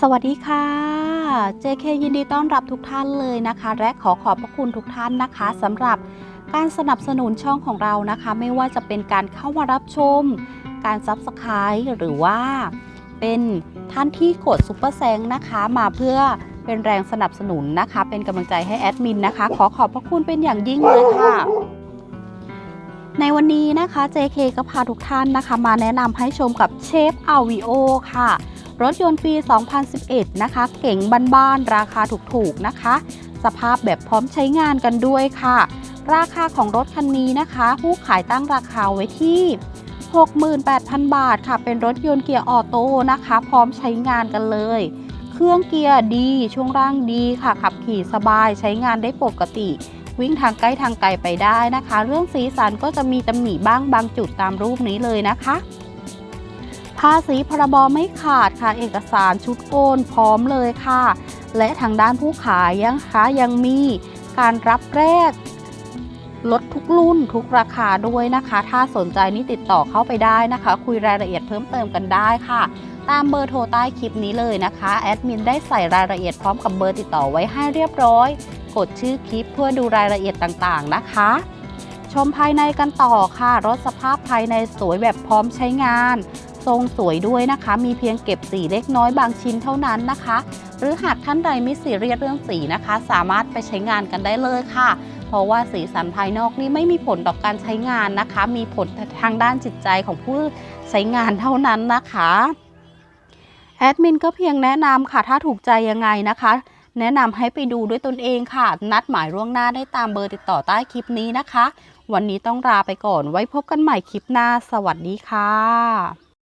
สวัสดีค่ะ JK ยินดีต้อนรับทุกท่านเลยนะคะ และขอขอบพระคุณทุกท่านนะคะสำหรับการสนับสนุนช่องของเรานะคะ ไม่ว่าจะเป็นการเข้ามารับชม การซับสไคร b ์หรือว่าเป็นท่านที่กดซุปเปอร์แซงนะคะ มาเพื่อเป็นแรงสนับสนุนนะคะ เป็นกำลังใจให้แอดมินนะคะ ขอขอบพระคุณเป็นอย่างยิ่งเลยค่ะ ในวันนี้นะคะ JK ก็พาทุกท่านนะคะ มาแนะนำให้ชมกับเชฟอาวิโอค่ะ รถยนต์ปี 2011 นะคะ เก๋งบ้านๆราคาถูกๆนะคะ สภาพแบบพร้อมใช้งานกันด้วยค่ะ ราคาของรถคันนี้นะคะ ผู้ขายตั้งราคาไว้ที่ 68,000 บาทค่ะ เป็นรถยนต์เกียร์ออโต้นะคะ พร้อมใช้งานกันเลย เครื่องเกียร์ดี ช่วงล่างดีค่ะ ขับขี่สบายใช้งานได้ปกติ วิ่งทางใกล้ทางไกลไปได้นะคะ เรื่องสีสันก็จะมีตำหนิบ้างบางจุดตามรูปนี้เลยนะคะาษีพรบไม่ขาดค่ะ เอกสารชุดโอนพร้อมเลยค่ะ และทางด้านผู้ขายยังคะยังมีการรับแรกลดทุกรุ่นทุกราคาด้วยนะคะ ถ้าสนใจนี่ติดต่อเข้าไปได้นะคะ คุยรายละเอียดเพิ่มเติมกันได้ค่ะ ตามเบอร์โทรใต้คลิปนี้เลยนะคะ แอดมินได้ใส่รายละเอียดพร้อมกับเบอร์ติดต่อไว้ให้เรียบร้อย กดชื่อคลิปเพื่อดูรายละเอียดต่างๆนะคะ ชมภายในกันต่อค่ะ รถสภาพภายในสวยแบบพร้อมใช้งาน ทรงสวยด้วยนะคะ มีเพียงเก็บสีเล็กน้อยบางชิ้นเท่านั้นนะคะ หรือหากท่านใดไม่ซีเรียสเรื่องสีนะคะ สามารถไปใช้งานกันได้เลยค่ะ เพราะว่าสีสันภายนอกนี่ไม่มีผลต่อการใช้งานนะคะ มีผลทางด้านจิตใจของผู้ใช้งานเท่านั้นนะคะแอดมินก็เพียงแนะนำค่ะ ถ้าถูกใจยังไงนะคะแนะนำให้ไปดูด้วยตนเองค่ะ นัดหมายล่วงหน้าได้ตามเบอร์ติดต่อใต้คลิปนี้นะคะ วันนี้ต้องลาไปก่อนไว้พบกันใหม่คลิปหน้า สวัสดีค่ะ